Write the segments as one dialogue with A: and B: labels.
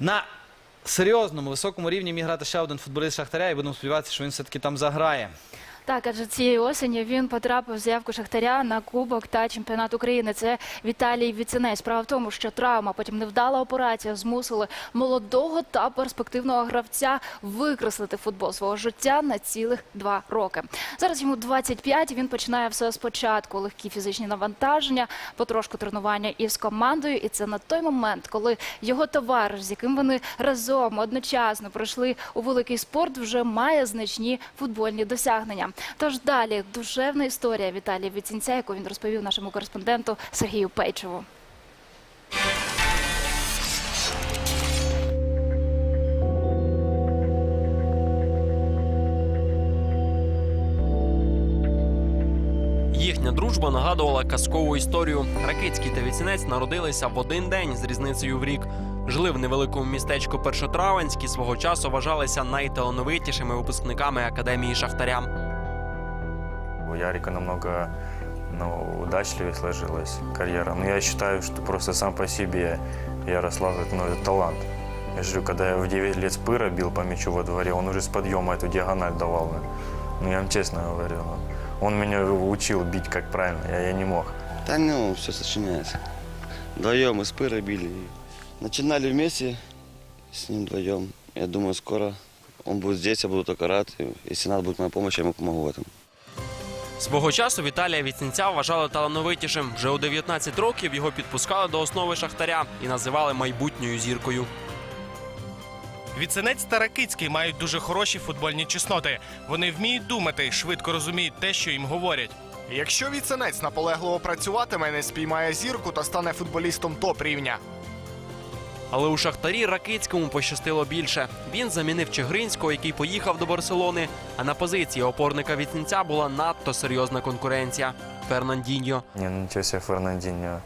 A: на серйозному високому рівні міг грати ще один футболіст Шахтаря, і будемо сподіватися, що він все-таки там заграє.
B: Так, адже цієї осені він потрапив в заявку Шахтаря на Кубок та чемпіонат України. Це Віталій Віцинець. Справа в тому, що травма, потім невдала операція змусили молодого та перспективного гравця викреслити футбол свого життя на цілих два роки. Зараз йому 25, і він починає все спочатку. Легкі фізичні навантаження, потрошку тренування із командою. І це на той момент, коли його товариш, з яким вони разом одночасно пройшли у великий спорт, вже має значні футбольні досягнення. Тож далі душевна історія Віталія Віцінця, яку він розповів нашому кореспонденту Сергію Пейчеву.
C: Їхня дружба нагадувала казкову історію. Ракицький та Віцінець народилися в один день з різницею в рік. Жили в невеликому містечку Першотравенськ і свого часу вважалися найталановитішими випускниками академії Шахтаря.
D: У Ярика намного ну, удачливее сложилась карьера. Но я считаю, что просто сам по себе Ярослав ну, это талант. Я же говорю, когда я в 9 лет спыра бил по мячу во дворе, он уже с подъема эту диагональ давал мне. Ну, я вам честно говорю. ну, Он меня учил бить как правильно, я, я не мог.
E: Да ну, все сочиняется. Вдвоем мы с Пырой били. Начинали вместе с ним вдвоем. Я думаю, скоро он будет здесь, я буду только рад. Если надо будет моя помощь, я ему помогу в этом.
C: Свого часу Віталія Віцінця вважали талановитішим. Вже у 19 років його підпускали до основи Шахтаря і називали майбутньою зіркою.
F: Віценець та Ракицький мають дуже хороші футбольні чесноти. Вони вміють думати і швидко розуміють те, що їм говорять.
G: Якщо віценець наполегливо працюватиме, не спіймає зірку та стане футболістом топ рівня.
C: Але у Шахтарі Ракицькому пощастило більше. Він замінив Чигринського, який поїхав до Барселони. А на позиції опорника Віцінця була надто серйозна конкуренція Фернандіньо.
D: Не, ну ничего себе Фернандинho.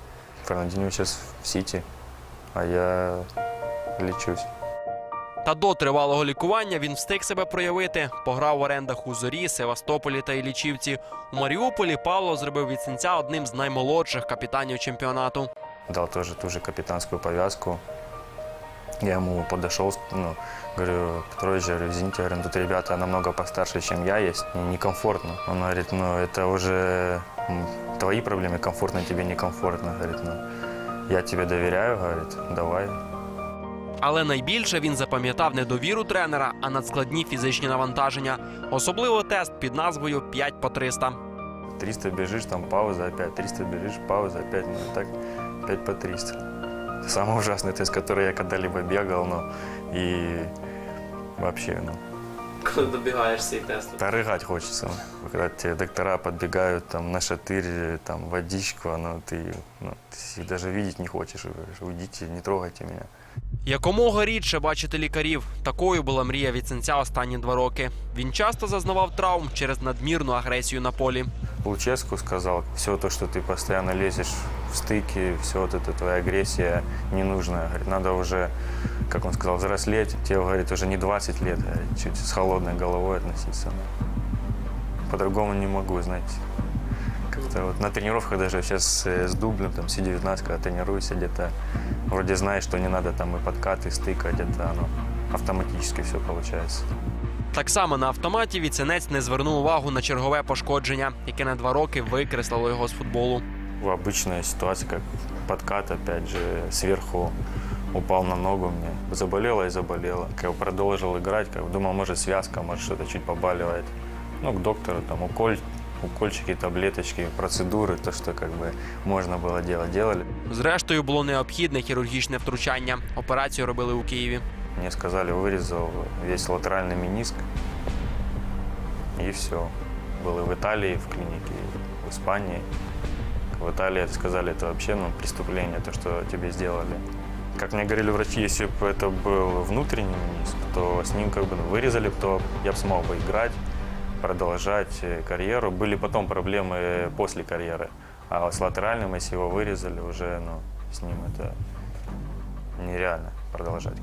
D: Фернандинho сейчас в Сити, а я лечусь.
C: Та до тривалого лікування він встиг себе проявити. Пограв в орендах у Зорі, Севастополі та Іллічівці. У Маріуполі Павло зробив Віцінця одним з наймолодших капітанів чемпіонату.
D: дал тоже ту же капитанскую повязку. Я ему подошел, ну, говорю, Петрович, говорю, извините, говорю, тут ребята намного постарше, чем я есть, мне некомфортно. Он говорит, ну, это уже твои проблемы, комфортно тебе, некомфортно. Говорит, ну, я тебе доверяю, говорит, давай.
C: Але найбільше він запам'ятав не довіру тренера, а надскладні фізичні навантаження. Особливо тест під назвою 5 по 300.
D: 300 бежишь, там пауза опять, 300 бежишь, пауза опять, ну, так 5 по 300 Это самый ужасный тест, который я когда-либо бегал, ну, и вообще, ну,
C: Коли добігаєш цей тест.
D: Да рыгать хочется. Когда тебе доктора подбегают там на шатырь, там водичку, ну ты, ну, ты их даже видеть не хочешь. и говоришь, Уйдите, не трогайте меня.
C: Якомога рідше бачити лікарів. Такою була мрія Віценця останні два роки. Він часто зазнавав травм через надмірну агресію на полі.
D: Луческу сказал, все то, что ты постоянно лезешь в стыки, все вот эта твоя агрессия ненужная. Говорит, надо уже, как он сказал, взрослеть. Тебе, говорит, уже не 20 лет, а чуть с холодной головой относиться. По-другому не могу, знаете. Как-то вот на тренировках даже сейчас э, с дублем, там, С-19, когда тренируешься, где-то вроде знаешь, что не надо там и подкаты, стыка, где-то оно автоматически все получается.
C: Так само на автоматі Віценець не звернув увагу на чергове пошкодження, яке на два роки викреслило його з футболу.
D: Обычная ситуация, как подкат, опять же, сверху упал на ногу мне. Заболело и заболело. Как бы продолжил играть, как бы думал, может, связка, может, что-то чуть побаливает. Ну, к доктору, там, уколь, укольчики, таблеточки, процедуры, то, что как бы можно было делать, делали.
C: Зрештою, було необхідне хірургічне втручання. Операцію робили у Києві.
D: Мне сказали, вырезал весь латеральный мениск. И все. Был и в Италии, в клинике, и в Испании. В Италии сказали, это вообще ну, преступление, то, что тебе сделали. Как мне говорили врачи, если бы это был внутренний мениск, то с ним как бы ну, вырезали, то я бы смог бы играть, продолжать э, карьеру. Были потом проблемы после карьеры. А с латеральным, если его вырезали, уже ну, с ним это нереально продолжать.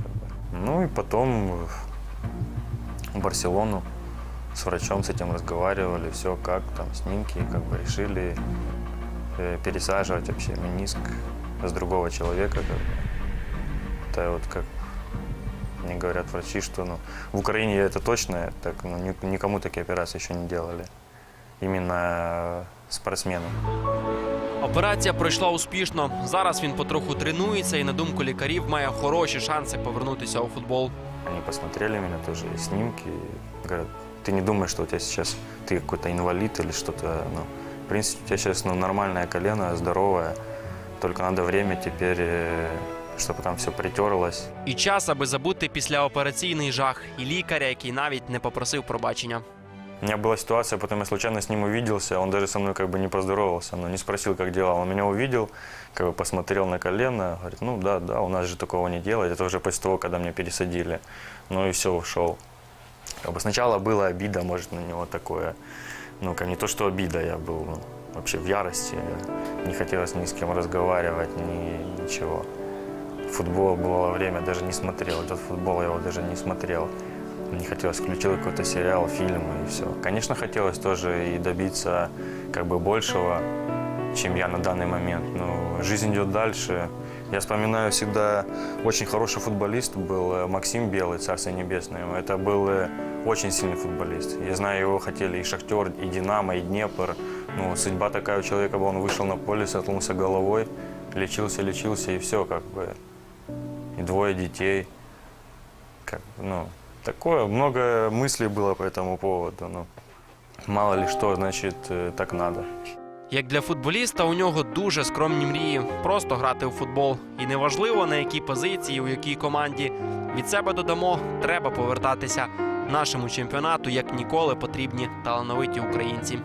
D: Ну и потом в Барселону с врачом с этим разговаривали, все как там, снимки, как бы решили э, пересаживать вообще мениск с другого человека. Как бы. Это вот как Мне говорят врачи, что ну, в Украине это точно, так, ну, ни- никому такие операции еще не делали. Именно спортсменам.
C: Операція пройшла успішно. Зараз він потроху тренується і, на думку лікарів, має хороші шанси повернутися у футбол.
D: Они посмотрели меня тоже, и снимки, и говорят, ты не думаешь, что у тебя сейчас, ты какой-то инвалид или что-то, ну, в принципе, у тебя сейчас ну, нормальное колено, здоровое, только надо время теперь, э, чтобы там все притерлось.
C: І час, аби забути післяопераційний жах, і лікаря, який навіть не попросив пробачення.
D: У меня была ситуация, потом я случайно с ним увиделся, он даже со мной как бы не поздоровался, но не спросил, как дела. Он меня увидел, как бы посмотрел на колено, говорит, ну да, да, у нас же такого не делают. Это уже после того, когда меня пересадили. Ну и все, ушел. Как бы сначала была обида, может, на него такое. Ну, как не то, что обида, я был ну, вообще в ярости. Не хотелось ни с кем разговаривать, ни ничего. Футбол было время, даже не смотрел. Этот футбол я его даже не смотрел. Не хотелось, включил какой-то сериал, фильм и все. Конечно, хотелось тоже и добиться как бы большего, чем я на данный момент. Но жизнь идет дальше. Я вспоминаю всегда, очень хороший футболист был э, Максим Белый, Царство Небесное. Это был э, очень сильный футболист. Я знаю, его хотели и Шахтер, и Динамо, и Днепр. Ну, судьба такая у человека была, он вышел на поле, столкнулся головой, лечился, лечился, и все, как бы. И двое детей. Как, ну, такое, много мыслей было по этому поводу. Ну, мало ли что, значит, э, так надо.
C: Як для футболіста, у нього дуже скромні мрії просто грати у футбол. І неважливо на якій позиції, у якій команді. Від себе додамо, треба повертатися. Нашому чемпіонату як ніколи потрібні талановиті українці.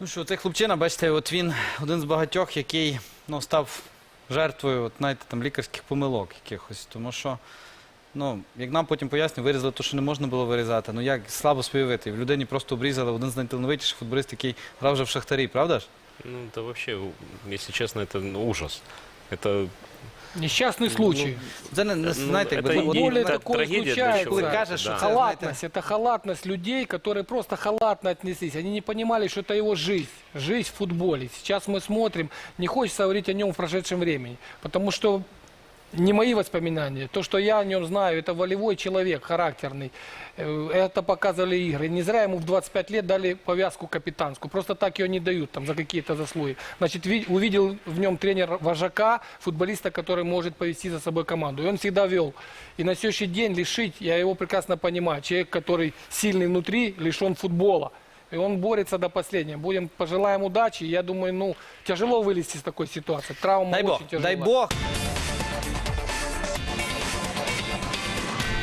A: Ну що, цей хлопчина, бачите, от він один з багатьох, який ну, став жертвою от, знаєте, там, лікарських помилок якихось. Тому що, ну, як нам потім пояснюють, вирізали те, що не можна було вирізати. Ну як слабо співвити. В людині просто обрізали один з найталановитіших футболістів, який грав вже в Шахтарі, правда ж?
H: Ну, это вообще, если честно, это ну, ужас. Это
I: Несчастный случай.
A: Це не, не
H: Ну,
A: знаєте, якби,
H: це
A: ну,
H: і
A: от,
I: Более
H: та-
I: такое
H: трагедия для
I: случается.
A: коли
H: человека.
A: кажеш, що
H: Да.
A: це, знаєте,
I: Халатность. Это халатность людей, которые просто халатно отнеслись. Они не понимали, что это его жизнь. Жизнь в футболе. Сейчас мы смотрим, не хочется говорить о нем в прошедшем времени. Потому что не мои воспоминания. То, что я о нем знаю, это волевой человек, характерный. Э, Это показывали игры. Не зря ему в 25 лет дали повязку капитанскую. Просто так ее не дают там, за какие-то заслуги. Значит, ви- увидел в нем тренер вожака, футболиста, который может повести за собой команду. И он всегда вел. И на следующий день лишить, я его прекрасно понимаю, человек, который сильный внутри, лишен футбола. И он борется до последнего. Будем пожелаем удачи. Я думаю, ну, тяжело вылезти из такой ситуации. Травма
A: дай Бог,
I: очень тяжелая.
A: дай Бог.